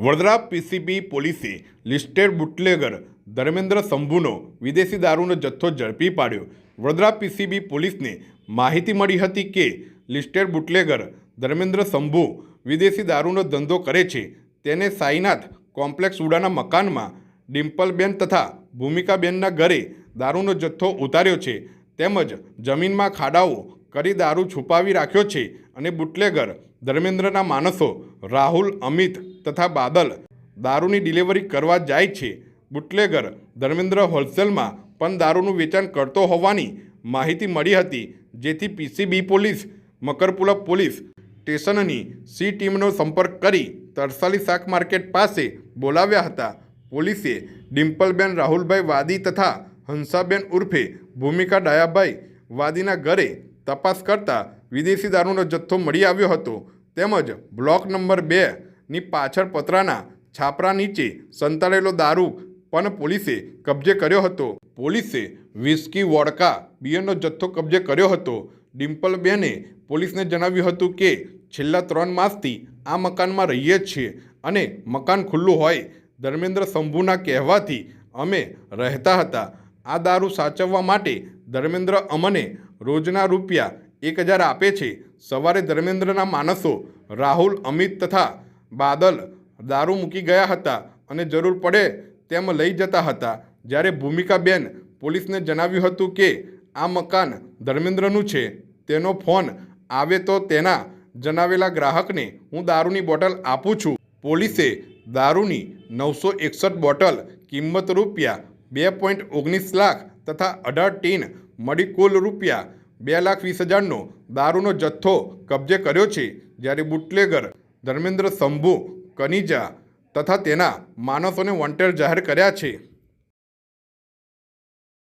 Vadodara PCB પોલીસે listed bootlegger Dharmendra શંભુનો વિદેશી દારૂનો જથ્થો ઝડપી પાડ્યો. વડોદરા પીસીબી પોલીસને માહિતી મળી હતી કે લિસ્ટેડ બુટલેગર ધર્મેન્દ્ર શંભુ વિદેશી દારૂનો ધંધો કરે છે. તેને સાઈનાથ કોમ્પ્લેક્સ ઉડાના મકાનમાં ડિમ્પલબેન તથા ભૂમિકાબેનના ઘરે દારૂનો જથ્થો ઉતાર્યો છે. તેમજ જમીનમાં ખાડાઓ કરી દારૂ છુપાવી રાખ્યો છે અને બુટલેગર ધર્મેન્દ્રના માણસો રાહુલ, અમિત તથા બાદલ દારૂની ડિલિવરી કરવા જાય છે. બુટલેગર ધર્મેન્દ્ર હોલસેલમાં પણ દારૂનું વેચાણ કરતો હોવાની માહિતી મળી હતી, જેથી પીસીબી પોલીસ મકરપુલા પોલીસ સ્ટેશનની સી ટીમનો સંપર્ક કરી તરસાલી શાક માર્કેટ પાસે બોલાવ્યા હતા. પોલીસે ડિમ્પલબેન રાહુલભાઈ વાદી તથા હંસાબેન ઉર્ફે ભૂમિકા ડાયાભાઈ વાદીના ઘરે તપાસ કરતા વિદેશી દારૂનો જથ્થો મળી આવ્યો હતો. તેમજ બ્લોક નંબર બેની પાછળ પતરાના છાપરા નીચે સંતાડેલો દારૂ પણ પોલીસે કબજે કર્યો હતો. પોલીસે વિસ્કી, વોડકા, બિયરનો જથ્થો કબજે કર્યો હતો. ડિમ્પલબેને પોલીસને જણાવ્યું હતું કે છેલ્લા ત્રણ માસથી આ મકાનમાં રહીએ છીએ અને મકાન ખુલ્લું હોય. ધર્મેન્દ્ર શંભુના કહેવાથી અમે રહેતા હતા. આ દારૂ સાચવવા માટે ધર્મેન્દ્ર અમને રોજના રૂપિયા એક હજાર આપે છે. સવારે ધર્મેન્દ્રના માણસો રાહુલ, અમિત તથા બાદલ દારૂ મૂકી ગયા હતા અને જરૂર પડે તેમ લઈ જતા હતા. જ્યારે ભૂમિકાબેન પોલીસને જણાવ્યું હતું કે આ મકાન ધર્મેન્દ્રનું છે, તેનો ફોન આવે તો તેના જણાવેલા ગ્રાહકને હું દારૂની બોટલ આપું છું. પોલીસે દારૂની નવસો એકસઠ બોટલ કિંમત રૂપિયા બે પોઈન્ટ ઓગણીસ લાખ તથા અઢાર ટીન મળી કુલ રૂપિયા બે લાખ વીસ હજારનો દારૂનો જથ્થો કબજે કર્યો છે જ્યારે બુટલેગર, ધર્મેન્દ્ર શંભુ કનિજા તથા તેના માણસોને વોન્ટેડ જાહેર કર્યા છે.